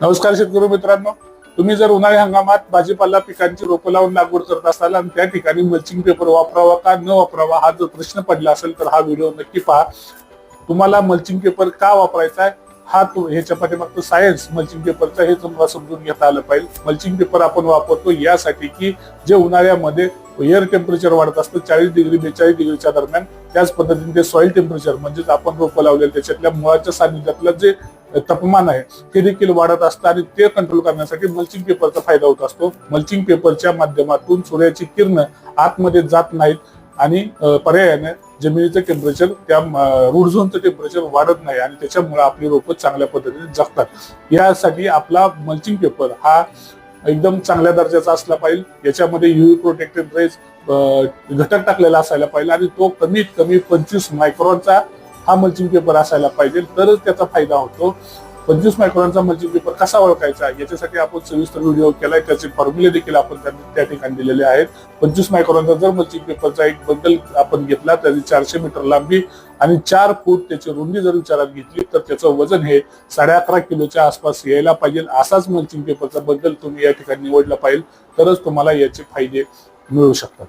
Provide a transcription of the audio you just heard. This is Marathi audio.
नमस्कार शेतकरी मित्रांनो. तुम्ही जर उन्हाळी हंगामात भाजीपाला पिकांची रोपं लावून लागवड करत असाल आणि त्या ठिकाणी मल्चिंग पेपर वापरावा का न वापरावा हा जर प्रश्न पडला असेल तर हा व्हिडिओ नक्की पहा. तुम्हाला मल्चिंग पेपर का वापरायचा आहे? हा तो ह्याच्या पाठीमागचं सायन्स मल्चिंग पेपरचा हे तुम्हाला समजून घेता आलं पाहिजे. मल्चिंग पेपर आपण वापरतो यासाठी की जे उन्हाळ्यामध्ये एअर टेम्परेचर वाढत असतं चाळीस डिग्री बेचाळीस डिग्रीच्या दरम्यान त्याच पद्धतीने ते सॉइल टेम्परेचर म्हणजेच आपण रोपं लावलेलं त्याच्यातल्या मुळाच्या सानिध्यातलं जे तापमान आहे ते देखील वाढत असतं आणि ते कंट्रोल करण्यासाठी मल्चिंग पेपरचा फायदा होत असतो. मल्चिंग पेपरच्या माध्यमातून सूर्याची किरण आतमध्ये जात नाहीत आणि पर्यायाने जमिनीचं टेम्परेचर त्या रूट झोनचं टेम्परेचर वाढत नाही आणि त्याच्यामुळे आपली रोपं चांगल्या पद्धतीने जगतात. यासाठी आपला मल्चिंग पेपर हा एकदम चांगल्या दर्जाचा असला पाहिजे. याच्यामध्ये युव्ही प्रोटेक्टेड रेज घटक टाकलेला असायला पाहिजे आणि तो कमीत कमी पंचवीस मायक्रॉनचा हा मल्चिंग पेपर असायला पाहिजे तरच त्याचा फायदा होतो. पंचवीस मायक्रॉनचा मल्चिंग पेपर कसा ओळखायचा याच्यासाठी आपण सविस्तर व्हिडिओ केलाय त्याचे फॉर्म्युले देखील आपण त्या- त्या ठिकाणी दिलेले आहेत. पंचवीस मायक्रॉनचा जर मल्चिंग पेपरचा एक बंडल आपण घेतला त्याची चारशे मीटर लांबी आणि चार फूट त्याची रुंदी जर विचारात घेतली तर त्याचं वजन हे साडे अकरा किलोच्या आसपास यायला पाहिजे. असाच मल्चिंग पेपरचा बंडल तुम्ही या ठिकाणी निवडला पाहिजे तरच तुम्हाला याचे फायदे मिळू शकतात.